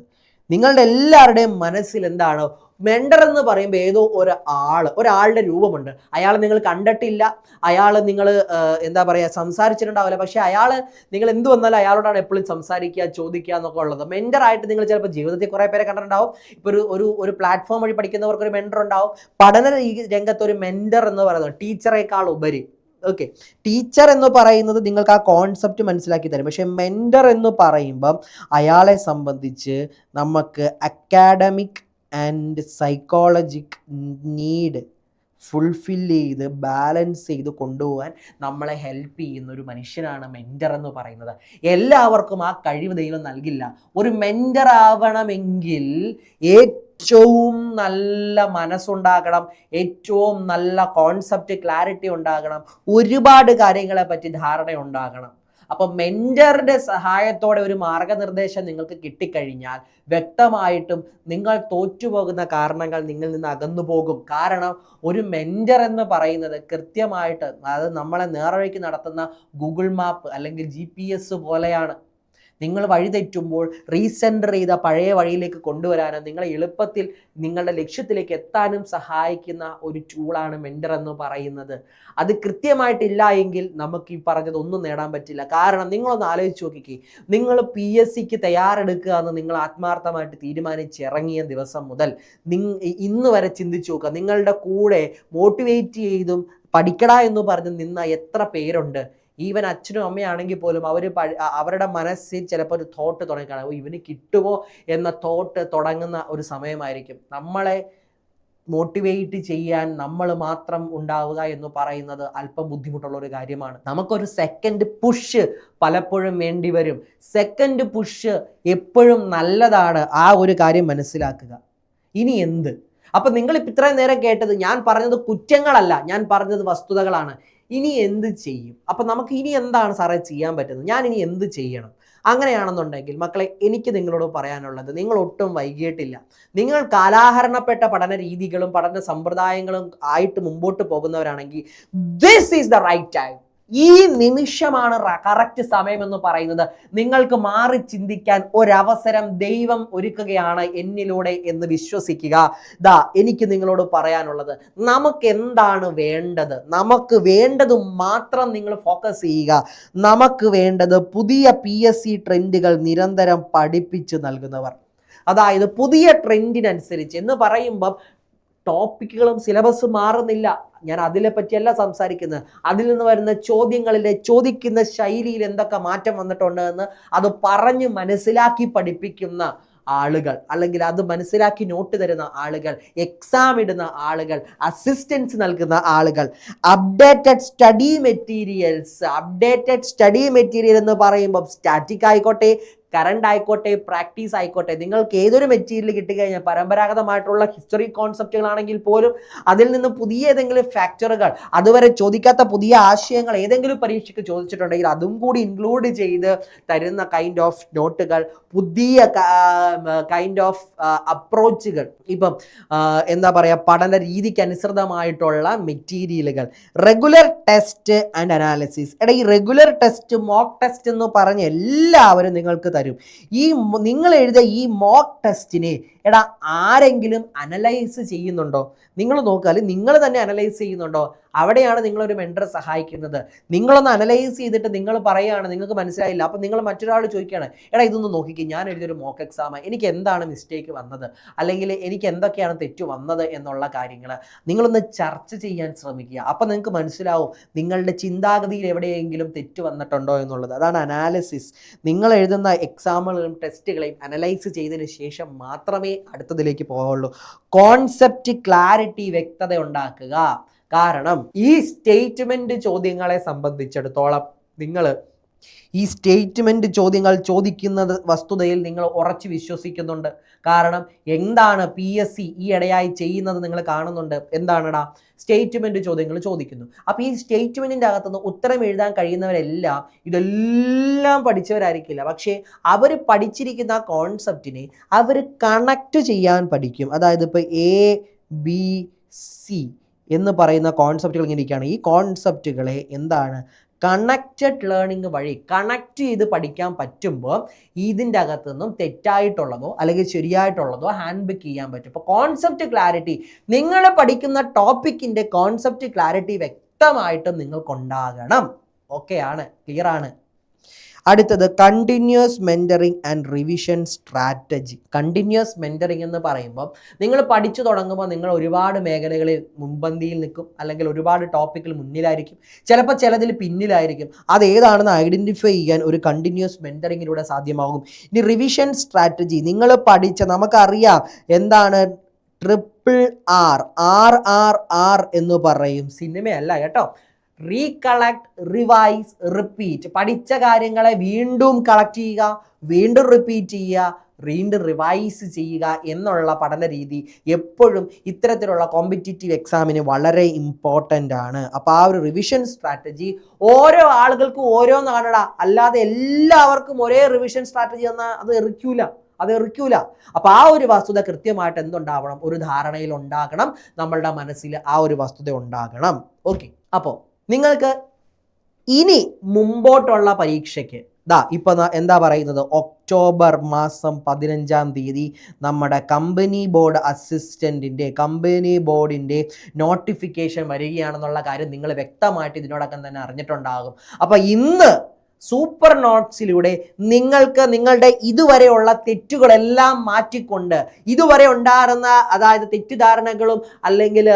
നിങ്ങളുടെ എല്ലാവരുടെയും മനസ്സിൽ എന്താണ്? മെൻഡർ എന്ന് പറയുമ്പോൾ ഏതോ ഒരു ആൾ ഒരാളുടെ രൂപമുണ്ട്. അയാൾ നിങ്ങൾ കണ്ടിട്ടില്ല. അയാൾ നിങ്ങൾ എന്താ പറയുക സംസാരിച്ചിട്ടുണ്ടാവില്ല. പക്ഷേ അയാൾ നിങ്ങൾ എന്ത് വന്നാലും അയാളോടാണ് എപ്പോഴും സംസാരിക്കുക ചോദിക്കുക എന്നൊക്കെ ഉള്ളത്. ആയിട്ട് നിങ്ങൾ ചിലപ്പോൾ ജീവിതത്തിൽ കുറേ പേരെ കണ്ടിട്ടുണ്ടാവും. ഇപ്പോൾ ഒരു ഒരു ഒരു പ്ലാറ്റ്ഫോം വഴി പഠിക്കുന്നവർക്ക് ഒരു മെൻഡർ ഉണ്ടാവും. പഠന രംഗത്ത് ഒരു മെൻഡർ എന്ന് പറയുന്നത് ടീച്ചറേക്കാൾ ഉപരി ഓക്കെ ടീച്ചർ എന്ന് പറയുന്നത് നിങ്ങൾക്ക് ആ കോൺസെപ്റ്റ് മനസ്സിലാക്കി തരും. പക്ഷേ മെന്റർ എന്ന് പറയുമ്പം അയാളെ സംബന്ധിച്ച് നമുക്ക് academic and psychologic need fulfil ചെയ്ത് ബാലൻസ് ചെയ്ത് കൊണ്ടുപോകാൻ നമ്മളെ ഹെൽപ്പ് ചെയ്യുന്ന ഒരു മനുഷ്യനാണ് മെന്റർ എന്ന് പറയുന്നത്. എല്ലാവർക്കും ആ കഴിവ് ദൈവം നൽകില്ല. ഒരു മെന്റർ ആവണമെങ്കിൽ ഏറ്റവും നല്ല മനസ്സുണ്ടാകണം ഏറ്റവും നല്ല കോൺസെപ്റ്റ് ക്ലാരിറ്റി ഉണ്ടാകണം ഒരുപാട് കാര്യങ്ങളെ പറ്റി ധാരണ ഉണ്ടാകണം. അപ്പോൾ മെന്ററിന്റെ സഹായത്തോടെ ഒരു മാർഗനിർദ്ദേശം നിങ്ങൾക്ക് കിട്ടിക്കഴിഞ്ഞാൽ വ്യക്തമായിട്ടും നിങ്ങൾ തോറ്റുപോകുന്ന കാരണങ്ങൾ നിങ്ങളിൽ നിന്ന് അകന്നു പോകും. കാരണം ഒരു മെന്റർ എന്ന് പറയുന്നത് കൃത്യമായിട്ട് അത് നമ്മളെ നേർവഴിക്ക് നടത്തുന്ന ഗൂഗിൾ മാപ്പ് അല്ലെങ്കിൽ ജി പോലെയാണ്. നിങ്ങൾ വഴിതെറ്റുമ്പോൾ റീസെന്റർ ചെയ്ത പഴയ വഴിയിലേക്ക് കൊണ്ടുവരാനും നിങ്ങളെ എളുപ്പത്തിൽ നിങ്ങളുടെ ലക്ഷ്യത്തിലേക്ക് എത്താനും സഹായിക്കുന്ന ഒരു ടൂളാണ് മെന്റർ എന്ന് പറയുന്നത്. അത് കൃത്യമായിട്ടില്ല എങ്കിൽ നമുക്ക് ഈ പറഞ്ഞത് ഒന്നും നേടാൻ പറ്റില്ല. കാരണം നിങ്ങളൊന്ന് ആലോചിച്ച് നോക്കിക്കേ. നിങ്ങൾ പി എസ് സിക്ക് തയ്യാറെടുക്കുക എന്ന് നിങ്ങൾ ആത്മാർത്ഥമായിട്ട് തീരുമാനിച്ചിറങ്ങിയ ദിവസം മുതൽ നിങ് ഇന്ന് വരെ ചിന്തിച്ചു നോക്കുക. നിങ്ങളുടെ കൂടെ മോട്ടിവേറ്റ് ചെയ്തും പഠിക്കടാ എന്ന് പറഞ്ഞ് നിന്ന എത്ര പേരുണ്ട്? ഈവൻ അച്ഛനും അമ്മയാണെങ്കിൽ പോലും അവർ അവരുടെ മനസ്സിൽ ചിലപ്പോൾ ഒരു തോട്ട് തുടങ്ങിക്കാണും "ഓ, ഇവന് കിട്ടുമോ? എന്ന തോട്ട് തുടങ്ങുന്ന ഒരു സമയമായിരിക്കും. നമ്മളെ മോട്ടിവേറ്റ് ചെയ്യാൻ നമ്മൾ മാത്രം ഉണ്ടാവുക എന്ന് പറയുന്നത് അല്പം ബുദ്ധിമുട്ടുള്ള ഒരു കാര്യമാണ്. നമുക്കൊരു സെക്കൻഡ് പുഷ് പലപ്പോഴും വേണ്ടി വരും. സെക്കൻഡ് പുഷ് എപ്പോഴും നല്ലതാണ് ആ ഒരു കാര്യം മനസ്സിലാക്കുക. ഇനി എന്ത്? അപ്പൊ നിങ്ങൾ ഇപ്പം ഇത്രയും നേരം കേട്ടത് ഞാൻ പറഞ്ഞത് കുറ്റങ്ങളല്ല ഞാൻ പറഞ്ഞത് വസ്തുതകളാണ്. ഇനി എന്ത് ചെയ്യും? അപ്പം നമുക്ക് ഇനി എന്താണ് സാറേ ചെയ്യാൻ പറ്റുന്നത്? ഞാൻ ഇനി എന്ത് ചെയ്യണം? അങ്ങനെയാണെന്നുണ്ടെങ്കിൽ മക്കളെ എനിക്ക് നിങ്ങളോട് പറയാനുള്ളത് നിങ്ങൾ ഒട്ടും വൈകിയിട്ടില്ല. നിങ്ങൾ കാലാഹരണപ്പെട്ട പഠന രീതികളും പഠന സമ്പ്രദായങ്ങളും ആയിട്ട് മുമ്പോട്ട് പോകുന്നവരാണെങ്കിൽ this is the right time ഈ നിമിഷമാണ് കറക്റ്റ് സമയമെന്ന് പറയുന്നത്. നിങ്ങൾക്ക് മാറി ചിന്തിക്കാൻ ഒരവസരം ദൈവം ഒരുക്കുകയാണ് എന്നിലൂടെ എന്ന് വിശ്വസിക്കുക. ദാ എനിക്ക് നിങ്ങളോട് പറയാനുള്ളത്. നമുക്ക് എന്താണ് വേണ്ടത്? നമുക്ക് വേണ്ടത് മാത്രം നിങ്ങൾ ഫോക്കസ് ചെയ്യുക. നമുക്ക് വേണ്ടത് പുതിയ പി എസ് സി ട്രെൻഡുകൾ നിരന്തരം പഠിപ്പിച്ചു നൽകുന്നവർ. അതായത് പുതിയ ട്രെൻഡിനനുസരിച്ച് എന്ന് പറയുമ്പം ടോപ്പിക്കുകളും സിലബസ് മാറുന്നില്ല. ഞാൻ അതിനെ പറ്റിയല്ല സംസാരിക്കുന്നത്. അതിൽ നിന്ന് വരുന്ന ചോദ്യങ്ങളിലെ ചോദിക്കുന്ന ശൈലിയിൽ എന്തൊക്കെ മാറ്റം വന്നിട്ടുണ്ട് എന്ന് അത് പറഞ്ഞ് മനസ്സിലാക്കി പഠിപ്പിക്കുന്ന ആളുകൾ അല്ലെങ്കിൽ അത് മനസ്സിലാക്കി നോട്ട് തരുന്ന ആളുകൾ എക്സാം ഇടുന്ന ആളുകൾ അസിസ്റ്റൻസ് നൽകുന്ന ആളുകൾ updated study materials updated study material എന്ന് പറയുമ്പോൾ സ്റ്റാറ്റിക് ആയിക്കോട്ടെ കറണ്ട് ആയിക്കോട്ടെ പ്രാക്ടീസ് ആയിക്കോട്ടെ നിങ്ങൾക്ക് ഏതൊരു മെറ്റീരിയൽ കിട്ടിക്കഴിഞ്ഞാൽ പരമ്പരാഗതമായിട്ടുള്ള ഹിസ്റ്ററി കോൺസെപ്റ്റുകളാണെങ്കിൽ പോലും അതിൽ നിന്ന് പുതിയ ഏതെങ്കിലും ഫാക്ടറുകൾ അതുവരെ ചോദിക്കാത്ത പുതിയ ആശയങ്ങൾ ഏതെങ്കിലും പരീക്ഷയ്ക്ക് ചോദിച്ചിട്ടുണ്ടെങ്കിൽ അതും കൂടി ഇൻക്ലൂഡ് ചെയ്ത് തരുന്ന കൈൻഡ് ഓഫ് നോട്ടുകൾ പുതിയ കൈൻഡ് ഓഫ് അപ്രോച്ചുകൾ ഇപ്പം എന്താ പറയുക പഠന രീതിക്ക് അനുസൃതമായിട്ടുള്ള മെറ്റീരിയലുകൾ റെഗുലർ ടെസ്റ്റ് ആൻഡ് അനാലിസിസ് എടാ ഈ റെഗുലർ ടെസ്റ്റ് മോക്ക് ടെസ്റ്റ് എന്ന് പറഞ്ഞ് എല്ലാവരും നിങ്ങൾക്ക് തരും. ഈ നിങ്ങൾ എഴുതിയ ഈ മോക്ക് ടെസ്റ്റിനെ എടാ ആരെങ്കിലും അനലൈസ് ചെയ്യുന്നുണ്ടോ? നിങ്ങൾ നോക്കുക നിങ്ങൾ തന്നെ അനലൈസ് ചെയ്യുന്നുണ്ടോ? അവിടെയാണ് നിങ്ങളൊരു മെന്റർ സഹായിക്കുന്നത്. നിങ്ങളൊന്ന് അനലൈസ് ചെയ്തിട്ട് നിങ്ങൾ പറയുകയാണ് നിങ്ങൾക്ക് മനസ്സിലായില്ല. അപ്പം നിങ്ങൾ മറ്റൊരാൾ ചോദിക്കുകയാണ് എടാ ഇതൊന്ന് നോക്കിക്കേ ഞാൻ എഴുതിയൊരു മോക്ക് എക്സാം എനിക്ക് എന്താണ് മിസ്റ്റേക്ക് വന്നത്? അല്ലെങ്കിൽ എനിക്ക് എന്തൊക്കെയാണ് തെറ്റ് വന്നത്? എന്നുള്ള കാര്യങ്ങൾ നിങ്ങളൊന്ന് ചർച്ച ചെയ്യാൻ ശ്രമിക്കുക. അപ്പം നിങ്ങൾക്ക് മനസ്സിലാവും നിങ്ങളുടെ ചിന്താഗതിയിൽ എവിടെയെങ്കിലും തെറ്റ് വന്നിട്ടുണ്ടോ എന്നുള്ളത്. അതാണ് അനാലിസിസ് നിങ്ങൾ എഴുതുന്ന എക്സാമുകളും ടെസ്റ്റുകളെയും അനലൈസ് ചെയ്തതിന് ശേഷം മാത്രമേ അടുത്തതിലേക്ക് പോവുള്ളൂ കോൺസെപ്റ്റ് ക്ലാരിറ്റി വ്യക്തത ഉണ്ടാക്കുക. കാരണം ഈ സ്റ്റേറ്റ്മെന്റ് ചോദ്യങ്ങളെ സംബന്ധിച്ചിടത്തോളം നിങ്ങൾ ഈ സ്റ്റേറ്റ്മെന്റ് ചോദ്യങ്ങൾ ചോദിക്കുന്നത് വസ്തുതയിൽ നിങ്ങൾ ഉറച്ചു വിശ്വസിക്കുന്നുണ്ട്. കാരണം എന്താണ് പി എസ് സി ഈ ഇടയായി ചെയ്യുന്നത് നിങ്ങൾ കാണുന്നുണ്ട്. എന്താണടാ? സ്റ്റേറ്റ്മെന്റ് ചോദ്യങ്ങൾ ചോദിക്കുന്നു. അപ്പോൾ ഈ സ്റ്റേറ്റ്മെന്റിന്റെ അകത്തുനിന്ന് ഉത്തരം എഴുതാൻ കഴിയുന്നവരെല്ലാം ഇതെല്ലാം പഠിച്ചവരായിരിക്കില്ല. പക്ഷേ അവർ പഠിച്ചിരിക്കുന്ന ആ കോൺസെപ്റ്റിനെ അവർ കണക്ട് ചെയ്യാൻ പഠിക്കും. അതായത് ഇപ്പോൾ എ ബി സി എന്ന് പറയുന്ന കോൺസെപ്റ്റുകൾ ഇങ്ങനെ ഇരിക്കുകയാണ്. ഈ കോൺസെപ്റ്റുകളെ എന്താണ് കണക്റ്റഡ് ലേണിംഗ് വഴി കണക്ട് ചെയ്ത് പഠിക്കാൻ പറ്റുമ്പോൾ ഇതിന്റെ അകത്തുനിന്നും തെറ്റായിട്ടുള്ളതോ അല്ലെങ്കിൽ ശരിയായിട്ടുള്ളതോ ഹാൻഡ് ബുക്ക് ചെയ്യാൻ പറ്റും. ഇപ്പോൾ കോൺസെപ്റ്റ് ക്ലാരിറ്റി നിങ്ങൾ പഠിക്കുന്ന ടോപ്പിക്കിന്റെ കോൺസെപ്റ്റ് ക്ലാരിറ്റി വ്യക്തമായിട്ടും നിങ്ങൾക്കുണ്ടാകണം. ഓക്കെ ആണ്. ക്ലിയർ ആണ്? അടുത്തത് continuous mentoring and revision strategy continuous mentoring എന്ന് പറയുമ്പോൾ നിങ്ങൾ പഠിച്ചു തുടങ്ങുമ്പോൾ നിങ്ങൾ ഒരുപാട് മേഖലകളിൽ മുൻപന്തിയിൽ നിൽക്കും അല്ലെങ്കിൽ ഒരുപാട് ടോപ്പിക്കിൽ മുന്നിലായിരിക്കും. ചിലപ്പോൾ ചിലതിൽ പിന്നിലായിരിക്കും. അത് ഏതാണെന്ന് ഐഡന്റിഫൈ ചെയ്യാൻ ഒരു കണ്ടിന്യൂസ് മെന്ററിങ്ങിലൂടെ സാധ്യമാകും. ഇനി റിവിഷൻ സ്ട്രാറ്റജി നിങ്ങൾ പഠിച്ച നമുക്കറിയാം എന്താണ്? Triple R R R R എന്ന് പറയും. സിനിമയല്ല കേട്ടോ. റീകളക്ട് റിവൈസ് റിപ്പീറ്റ് പഠിച്ച കാര്യങ്ങളെ വീണ്ടും കളക്ട് ചെയ്യുക വീണ്ടും റിപ്പീറ്റ് ചെയ്യുക വീണ്ടും റിവൈസ് ചെയ്യുക എന്നുള്ള പഠന രീതി എപ്പോഴും ഇത്തരത്തിലുള്ള കോമ്പറ്റിറ്റീവ് എക്സാമിന് വളരെ ഇമ്പോർട്ടന്റ് ആണ്. അപ്പോൾ ആ ഒരു റിവിഷൻ സ്ട്രാറ്റജി ഓരോ ആളുകൾക്കും ഓരോന്നാണടാ. അല്ലാതെ എല്ലാവർക്കും ഒരേ റിവിഷൻ സ്ട്രാറ്റജി എന്നാൽ അത് എറിക്കൂല. അത് എറിക്കൂല. അപ്പോൾ ആ ഒരു വസ്തുത കൃത്യമായിട്ട് എന്തുണ്ടാവണം? ഒരു ധാരണയിൽ ഉണ്ടാകണം. നമ്മളുടെ മനസ്സിൽ ആ ഒരു വസ്തുത ഉണ്ടാകണം. ഓക്കെ അപ്പോൾ നിങ്ങൾക്ക് ഇനി മുമ്പോട്ടുള്ള പരീക്ഷയ്ക്ക് ദാ ഇപ്പൊ എന്താ പറയുന്നത്? ഒക്ടോബർ മാസം പതിനഞ്ചാം തീയതി നമ്മുടെ കമ്പനി ബോർഡ് അസിസ്റ്റന്റിന്റെ കമ്പനി ബോർഡിന്റെ നോട്ടിഫിക്കേഷൻ വരികയാണെന്നുള്ള കാര്യം നിങ്ങൾ വ്യക്തമായിട്ട് ഇതിനോടൊക്കെ തന്നെ അറിഞ്ഞിട്ടുണ്ടാകും. അപ്പോൾ ഇന്ന് സൂപ്പർ നോട്ട്സിലൂടെ നിങ്ങൾക്ക് നിങ്ങളുടെ ഇതുവരെയുള്ള തെറ്റുകളെല്ലാം മാറ്റിക്കൊണ്ട് ഇതുവരെ ഉണ്ടായിരുന്ന അതായത് തെറ്റിദ്ധാരണകളും അല്ലെങ്കിൽ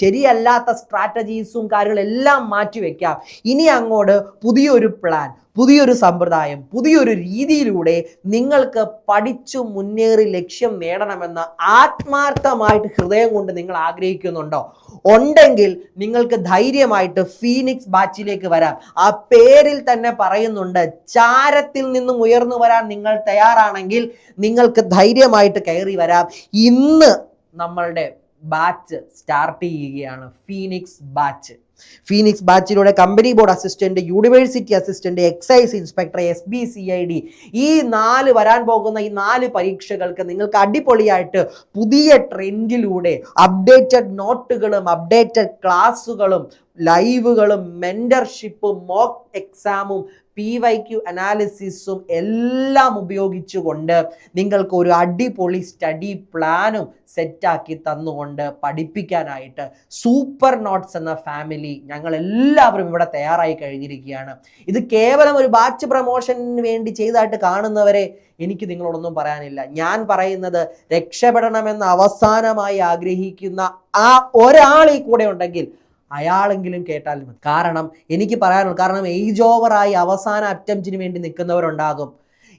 ശരിയല്ലാത്ത സ്ട്രാറ്റജീസും കാര്യങ്ങളെല്ലാം മാറ്റിവെക്കാം. ഇനി അങ്ങോട്ട് പുതിയൊരു പ്ലാൻ പുതിയൊരു സമ്പ്രദായം പുതിയൊരു രീതിയിലൂടെ നിങ്ങൾക്ക് പഠിച്ചു മുന്നേറി ലക്ഷ്യം നേടണമെന്ന് ആത്മാർത്ഥമായിട്ട് ഹൃദയം കൊണ്ട് നിങ്ങൾ ആഗ്രഹിക്കുന്നുണ്ടോ? ഉണ്ടെങ്കിൽ നിങ്ങൾക്ക് ധൈര്യമായിട്ട് ഫീനിക്സ് ബാച്ചിലേക്ക് വരാം. ആ പേരിൽ തന്നെ പറയുന്നുണ്ട് ചാരത്തിൽ നിന്നും ഉയർന്നു വരാൻ നിങ്ങൾ തയ്യാറാണെങ്കിൽ നിങ്ങൾക്ക് ധൈര്യമായിട്ട് കയറി വരാം. ഇന്ന് നമ്മളുടെ ബാച്ച് സ്റ്റാർട്ട് ചെയ്യുകയാണ് Phoenix batch Phoenix ബാച്ചിലൂടെ company board assistant university assistant excise inspector S B C I D ഈ നാല് വരാൻ പോകുന്ന ഈ നാല് പരീക്ഷകൾക്ക് നിങ്ങൾക്ക് അടിപൊളിയായിട്ട് പുതിയ ട്രെൻഡിലൂടെ അപ്ഡേറ്റഡ് നോട്ടുകളും അപ്ഡേറ്റഡ് ക്ലാസ്സുകളും ലൈവുകളും മെന്റർഷിപ്പും മോക്ക് എക്സാമും പി വൈ ക്യു അനാലിസിസും എല്ലാം ഉപയോഗിച്ചുകൊണ്ട് നിങ്ങൾക്ക് ഒരു അടിപൊളി സ്റ്റഡി പ്ലാനും സെറ്റാക്കി തന്നുകൊണ്ട് പഠിപ്പിക്കാനായിട്ട് സൂപ്പർ നോട്ട്സ് എന്ന ഫാമിലി ഞങ്ങൾ എല്ലാവരും ഇവിടെ തയ്യാറായി കഴിഞ്ഞിരിക്കുകയാണ്. ഇത് കേവലം ഒരു ബാച്ച് പ്രൊമോഷന് വേണ്ടി ചെയ്തായിട്ട് കാണുന്നവരെ എനിക്ക് നിങ്ങളോടൊന്നും പറയാനില്ല. ഞാൻ പറയുന്നത് രക്ഷപ്പെടണമെന്ന് അവസാനമായി ആഗ്രഹിക്കുന്ന ആ ഒരാൾ ഈ കൂടെ ഉണ്ടെങ്കിൽ അയാളെങ്കിലും കേട്ടാൽ മതി. കാരണം എനിക്ക് പറയാനുള്ളൂ കാരണം ഏജ് ഓവറായി അവസാന അറ്റംപ്റ്റിന് വേണ്ടി നിൽക്കുന്നവരുണ്ടാകും.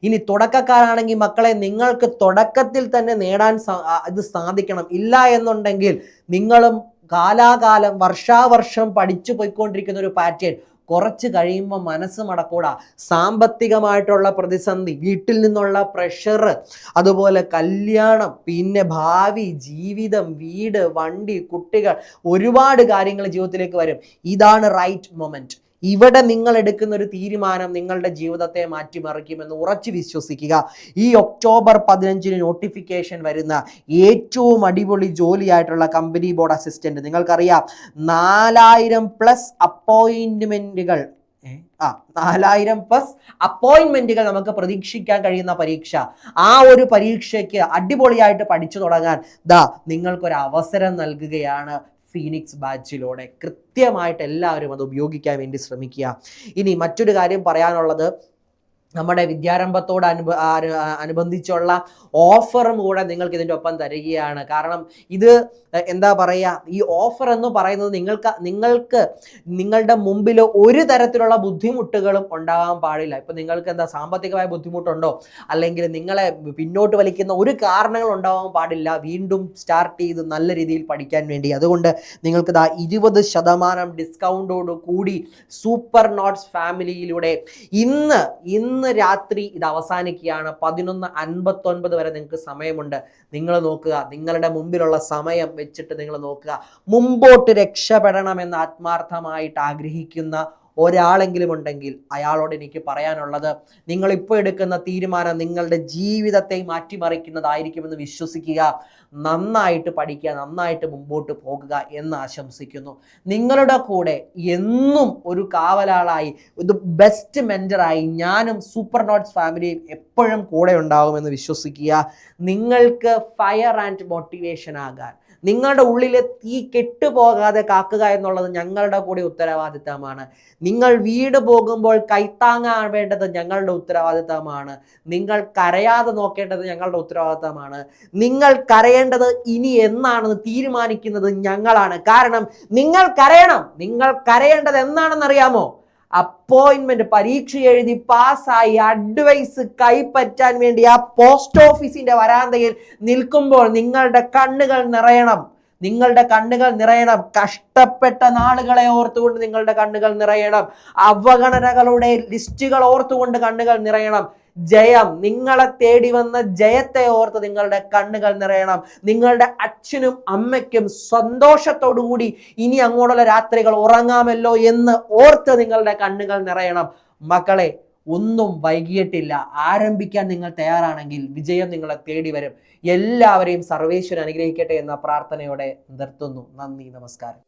ഇനി തുടക്കക്കാരാണെങ്കിൽ മക്കളെ നിങ്ങൾക്ക് തുടക്കത്തിൽ തന്നെ നേടാൻ ഇത് സാധിക്കണം. ഇല്ല എന്നുണ്ടെങ്കിൽ നിങ്ങളും കാലാകാലം വർഷാവർഷം പഠിച്ചു പോയിക്കൊണ്ടിരിക്കുന്ന ഒരു പാറ്റേൺ കുറച്ച് കഴിയുമ്പോൾ മനസ്സ് മടക്കൂടാ. സാമ്പത്തികമായിട്ടുള്ള പ്രതിസന്ധി വീട്ടിൽ നിന്നുള്ള പ്രഷർ അതുപോലെ കല്യാണം പിന്നെ ഭാവി ജീവിതം വീട് വണ്ടി കുട്ടികൾ ഒരുപാട് കാര്യങ്ങൾ ജീവിതത്തിലേക്ക് വരും. ഇതാണ് റൈറ്റ് മൊമെന്റ് ഇവിടെ നിങ്ങൾ എടുക്കുന്ന ഒരു തീരുമാനം നിങ്ങളുടെ ജീവിതത്തെ മാറ്റിമറിക്കുമെന്ന് ഉറച്ചു വിശ്വസിക്കുക. ഈ ഒക്ടോബർ പതിനഞ്ചിന് നോട്ടിഫിക്കേഷൻ വരുന്ന ഏറ്റവും അടിപൊളി ജോലിയായിട്ടുള്ള കമ്പനി ബോർഡ് അസിസ്റ്റന്റ് നിങ്ങൾക്കറിയാം. നാലായിരം പ്ലസ് അപ്പോയിന്റ്മെന്റുകൾ ആ നാലായിരം പ്ലസ് അപ്പോയിന്റ്മെന്റുകൾ നമുക്ക് പ്രതീക്ഷിക്കാൻ കഴിയുന്ന പരീക്ഷ. ആ ഒരു പരീക്ഷയ്ക്ക് അടിപൊളിയായിട്ട് പഠിച്ചു തുടങ്ങാൻ ദാ നിങ്ങൾക്കൊരു അവസരം നൽകുകയാണ് ഫീനിക്സ് ബാച്ചിലൂടെ കൃത്യമായിട്ട് എല്ലാവരും അത് ഉപയോഗിക്കാൻ വേണ്ടി ശ്രമിക്കുക. ഇനി മറ്റൊരു കാര്യം പറയാനുള്ളത് നമ്മുടെ വിദ്യാരംഭത്തോട് അനുബ അനുബന്ധിച്ചുള്ള ഓഫറും കൂടെ നിങ്ങൾക്ക് ഇതിന്റെ ഒപ്പം തരികയാണ്. കാരണം ഇത് എന്താ പറയുക ഈ ഓഫർ എന്ന് പറയുന്നത് നിങ്ങൾക്ക് നിങ്ങൾക്ക് നിങ്ങളുടെ മുമ്പിൽ ഒരു തരത്തിലുള്ള ബുദ്ധിമുട്ടുകളും ഉണ്ടാകാൻ പാടില്ല. ഇപ്പം നിങ്ങൾക്ക് എന്താ സാമ്പത്തികമായ ബുദ്ധിമുട്ടുണ്ടോ? അല്ലെങ്കിൽ നിങ്ങളെ പിന്നോട്ട് വലിക്കുന്ന ഒരു കാരണങ്ങൾ ഉണ്ടാകാൻ പാടില്ല. വീണ്ടും സ്റ്റാർട്ട് ചെയ്ത് നല്ല രീതിയിൽ പഠിക്കാൻ വേണ്ടി. അതുകൊണ്ട് നിങ്ങൾക്ക് ഇതാ ഇരുപത് ശതമാനം ഡിസ്കൗണ്ടോട് കൂടി സൂപ്പർ നോട്ട്സ് ഫാമിലിയിലൂടെ ഇന്ന് ഇന്ന് രാത്രി ഇത് അവസാനിക്കുകയാണ്. പതിനൊന്ന് അൻപത്തൊൻപത് വരെ നിങ്ങൾക്ക് സമയമുണ്ട്. നിങ്ങൾ നോക്കുക. നിങ്ങളുടെ മുമ്പിലുള്ള സമയം വെച്ചിട്ട് നിങ്ങൾ നോക്കുക. മുമ്പോട്ട് രക്ഷപ്പെടണമെന്ന് ആത്മാർത്ഥമായിട്ട് ആഗ്രഹിക്കുന്ന ഒരാളെങ്കിലും ഉണ്ടെങ്കിൽ അയാളോട് എനിക്ക് പറയാനുള്ളത് നിങ്ങൾ ഇപ്പോൾ എടുക്കുന്ന തീരുമാനം നിങ്ങളുടെ ജീവിതത്തെ മാറ്റിമറിക്കുന്നതായിരിക്കുമെന്ന് വിശ്വസിക്കുക നന്നായിട്ട് പഠിക്കുക നന്നായിട്ട് മുമ്പോട്ട് പോകുക എന്ന് ആശംസിക്കുന്നു. നിങ്ങളുടെ കൂടെ എന്നും ഒരു കാവലാളായി ഒരു ബെസ്റ്റ് മെന്ററായി ഞാനും സൂപ്പർ നോട്ട്സ് ഫാമിലിയും എപ്പോഴും കൂടെ ഉണ്ടാകുമെന്ന് വിശ്വസിക്കുക. നിങ്ങൾക്ക് ഫയർ ആൻഡ് മോട്ടിവേഷൻ ആകാൻ നിങ്ങളുടെ ഉള്ളിലെ തീ കെട്ടുപോകാതെ കാക്കുക എന്നുള്ളത് ഞങ്ങളുടെ കൂടി ഉത്തരവാദിത്തമാണ്. നിങ്ങൾ വീട് പോകുമ്പോൾ കൈത്താങ്ങാവേണ്ടത് ഞങ്ങളുടെ ഉത്തരവാദിത്തമാണ്. നിങ്ങൾ കരയാതെ നോക്കേണ്ടത് ഞങ്ങളുടെ ഉത്തരവാദിത്തമാണ്. നിങ്ങൾ കരയേണ്ടത് ഇനി എന്നാണെന്ന് തീരുമാനിക്കുന്നത് ഞങ്ങളാണ്. കാരണം നിങ്ങൾ കരയണം. നിങ്ങൾ കരയേണ്ടത് എന്നാണെന്ന് അറിയാമോ അപ്പോയിന്റ്മെന്റ് പരീക്ഷ എഴുതി പാസ്സായി അഡ്വൈസ് കൈപ്പറ്റാൻ വേണ്ടി ആ പോസ്റ്റ് ഓഫീസിന്റെ വരാന്തയിൽ നിൽക്കുമ്പോൾ നിങ്ങളുടെ കണ്ണുകൾ നിറയണം. നിങ്ങളുടെ കണ്ണുകൾ നിറയണം. കഷ്ടപ്പെട്ട നാളുകളെ ഓർത്തുകൊണ്ട് നിങ്ങളുടെ കണ്ണുകൾ നിറയണം. അവഗണനകളുടെ ലിസ്റ്റുകൾ ഓർത്തുകൊണ്ട് കണ്ണുകൾ നിറയണം. ജയം. നിങ്ങളെ തേടി വന്ന ജയത്തെ ഓർത്ത് നിങ്ങളുടെ കണ്ണുകൾ നിറയണം. നിങ്ങളുടെ അച്ഛനും അമ്മയ്ക്കും സന്തോഷത്തോടുകൂടി ഇനി അങ്ങോട്ടുള്ള രാത്രികൾ ഉറങ്ങാമല്ലോ എന്ന് ഓർത്ത് നിങ്ങളുടെ കണ്ണുകൾ നിറയണം. മക്കളെ ഒന്നും വൈകിയിട്ടില്ല. ആരംഭിക്കാൻ നിങ്ങൾ തയ്യാറാണെങ്കിൽ വിജയം നിങ്ങളെ തേടി വരും. എല്ലാവരെയും സർവേശ്വരൻ അനുഗ്രഹിക്കട്ടെ എന്ന പ്രാർത്ഥനയോടെ നിർത്തുന്നു. നന്ദി നമസ്കാരം.